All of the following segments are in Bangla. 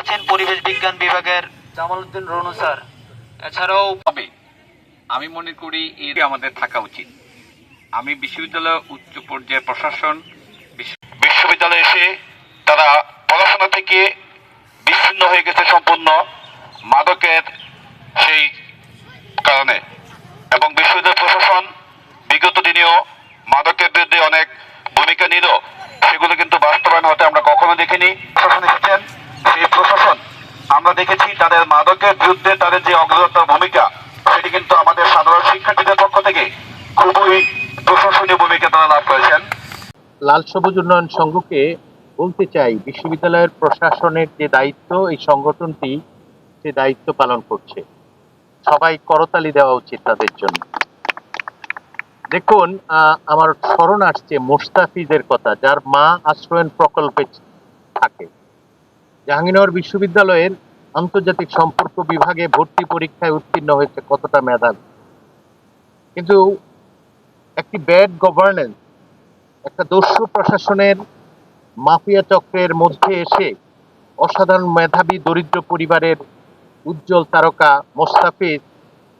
আছেন পরিবেশ বিজ্ঞান বিভাগের জামালউদ্দিন রনু স্যার। এছাড়াও আমি মনে করি এর আমাদের থাকা উচিত। আমি বিশ্ববিদ্যালয় উচ্চ পর্যায়ের প্রশাসন বিশ্ববিদ্যালয়ে এসে তারা থেকে বিচ্ছিন্ন হয়ে গেছে সম্পূর্ণ মাদকের সেই কারণে। এবং বিশ্ববিদ্যালয় প্রশাসন বিগত দিনেও মাদকের বিরুদ্ধে অনেক ভূমিকা নিল। সেগুলো কিন্তু বাস্তবায়ন হতে আমরা কখনো দেখিনি। প্রশাসন এসেছেন। সেই প্রশাসন আমরা দেখেছি তাদের মাদকের বিরুদ্ধে তাদের যে অগ্রগত ভূমিকা, সেটি কিন্তু আমাদের সাধারণ শিক্ষার্থীদের পক্ষ থেকে খুবই প্রশংসনীয় ভূমিকা তারা লাভ করেছেন। লাল সবুজ উন্নয়ন সংঘকে বলতে চাই, বিশ্ববিদ্যালয়ের প্রশাসনের যে দায়িত্ব, এই সংগঠনটি সে দায়িত্ব পালন করছে। সবাই করতালি দেওয়া উচিত তাদের জন্য। দেখুন আমার স্মরণ আসছে মোস্তাফিজের কথা, যার মা আশ্রয়ন প্রকল্পে থাকে। জাহাঙ্গীরনগর বিশ্ববিদ্যালয়ের আন্তর্জাতিক সম্পর্ক বিভাগে ভর্তি পরীক্ষায় উত্তীর্ণ হয়েছে কতটা মেধাবী? কিন্তু একটি ব্যাড গভর্নেন্স, একটা দস্যু প্রশাসনের মাফিয়া চক্রের মধ্যে এসে অসাধারণ মেধাবী দরিদ্র পরিবারের উজ্জ্বল তারকা মোস্তাফিজ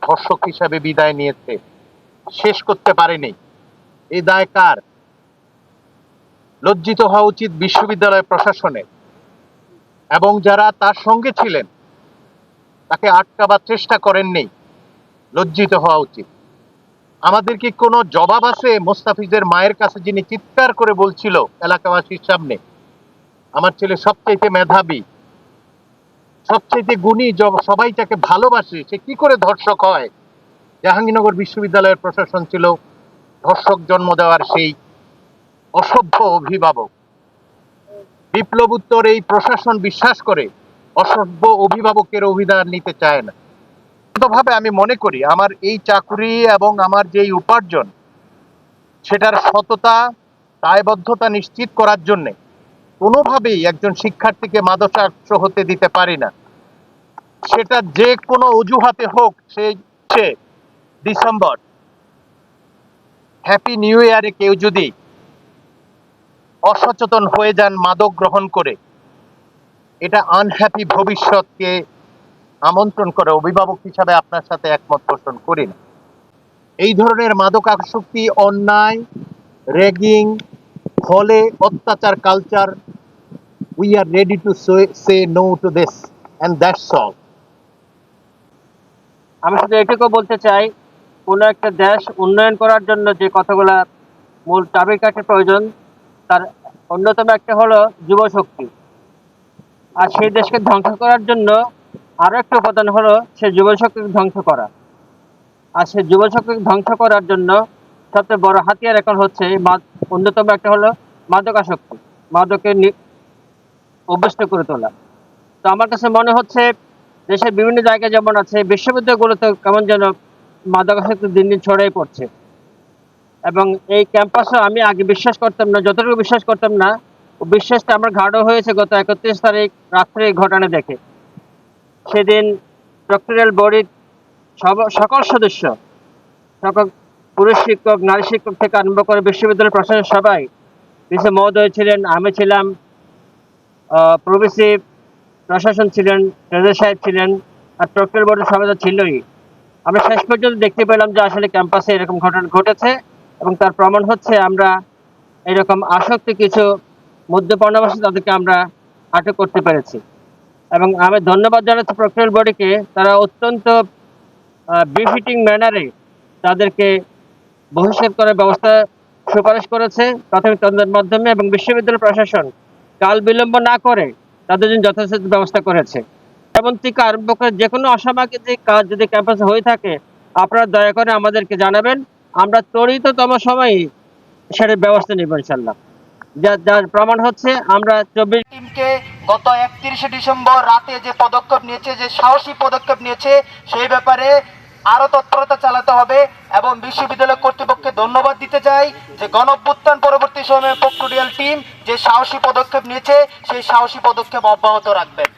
ধর্ষক হিসাবে বিদায় নিয়েছে। শেষ করতে পারেনি। এই দায় কার? লজ্জিত হওয়া উচিত বিশ্ববিদ্যালয় প্রশাসনের এবং যারা তার সঙ্গে ছিলেন, তাকে আটকাবার চেষ্টা করেননি। লজ্জিত হওয়া উচিত। আমাদের কি কোনো জবাব আছে? মোস্তাফিজের মায়ের কাছে যিনি চিৎকার করে বলছিল এলাকাবাসীর সামনে, আমার ছেলে সবচাইতে মেধাবী, সবচাইতে গুণী সবাই তাকে ভালোবাসে, সে কি করে ধর্ষক হয়? জাহাঙ্গীরনগর বিশ্ববিদ্যালয়ের প্রশাসন ছিল ধর্ষক জন্ম দেওয়ার সেই অসভ্য অভিভাবক। বিপ্লব উত্তর এই প্রশাসন বিশ্বাস করে, অসভ্য অভিভাবকের অভিধান নিতে চায় না। ভাবে আমি মনে করি, আমার এই চাকুরি এবং আমার যেই উপার্জন, সেটার সততা, দায়বদ্ধতা নিশ্চিত করার জন্যে কোনোভাবেই একজন শিক্ষার্থীকে মাদকাস্ত্র হতে দিতে পারি না। সেটা যে কোনো অজুহাতে হোক, সে ডিসেম্বর। হ্যাপি নিউ ইয়ারে কেউ যদি অসচেতন হয়ে যান মাদক গ্রহণ করে, এটা আনহ্যাপি ভবিষ্যৎকে আমন্ত্রণ করে অভিভাবক হিসাবে আপনার সাথে একমত পোষণ করি না। এই ধরনের মাদক মাদকাসক্তি, অন্যায়, রেগিং ফলে অত্যাচার culture we are ready to say no to this and that's all আমি শুধু এটুকু বলতে চাই, কোনো একটা দেশ উন্নয়ন করার জন্য যে কথাগুলা মূল চাবিকাঠি প্রয়োজন, তার অন্যতম একটা হলো যুবশক্তি। আর সেই দেশকে ধ্বংস করার জন্য আরও একটা উপাদান হলো সে যুবশক্তিকে ধ্বংস করা। আর সে সেই যুবশক্তিকে ধ্বংস করার জন্য সবচেয়ে বড় হাতিয়ার এখন হচ্ছে অন্যতম একটা হলো মাদকাসক্তি মাদকে নি- অভ্যস্ত করে তোলা। তো আমার কাছে মনে হচ্ছে দেশের বিভিন্ন জায়গায় যেমন আছে বিশ্ববিদ্যালয়গুলোতে কেমন যেন মাদকাসক্তি দিন দিন ছড়াই পড়ছে। এবং এই ক্যাম্পাসে আমি আগে বিশ্বাস করতাম না, যতটুকু বিশ্বাস করতাম না বিশ্বাসটা আমার ঘাড়ও হয়েছে গত একত্রিশ তারিখ রাত্রে ঘটনা দেখে। সেদিন ডক্টরাল বডির সকল সদস্য, সকল পুরুষ শিক্ষক, নারী শিক্ষক থেকে আরম্ভ করে বিশ্ববিদ্যালয় প্রশাসন সবাই বিশে মহোদয় ছিলেন, আমি ছিলাম প্রবেশী প্রশাসন ছিলেন ট্রেজার সাহেব ছিলেন, আর ডক্টর বোর্ডের সবাই তো ছিলই। আমরা শেষ পর্যন্ত দেখতে পেলাম যে আসলে ক্যাম্পাসে এরকম ঘটনা ঘটেছে এবং তার প্রমাণ হচ্ছে আমরা এরকম আসক্তি কিছু মধ্যপর্ণবাসী তাদেরকে আমরা আটক করতে পেরেছি। এবং আমি ধন্যবাদ জানাচ্ছি প্রক্রিয়াল বডিকে তারা অত্যন্ত বিফিটিং ম্যানারে তাদেরকে বহিষ্কার করার ব্যবস্থা সুপারিশ করেছে প্রাথমিক তদন্তের মাধ্যমে এবং বিশ্ববিদ্যালয় প্রশাসন কাল বিলম্ব না করে তাদের জন্য যথাযথ ব্যবস্থা করেছে। এবং থেকে আরম্ভ করে যে কোনো অসামাজিক কাজ যদি ক্যাম্পাসে হয়ে থাকে, আপনারা দয়া করে আমাদেরকে জানাবেন। আমরা তরিততম সময়ে সেটার ব্যবস্থা নেব ইনশাল্লাহ যা, যার প্রমাণ হচ্ছে আমরা চব্বিশ টিমকে গত একত্রিশে ডিসেম্বর রাতে যে পদক্ষেপ নিয়েছে, যে সাহসী পদক্ষেপ নিয়েছে, সেই ব্যাপারে আরও তৎপরতা চালাতে হবে এবং বিশ্ববিদ্যালয় কর্তৃপক্ষকে ধন্যবাদ দিতে চাই যে গণভ্যুত্থান পরবর্তী সময়ে প্রক্টোরিয়াল টিম যে সাহসী পদক্ষেপ নিয়েছে, সেই সাহসী পদক্ষেপ অব্যাহত রাখবেন।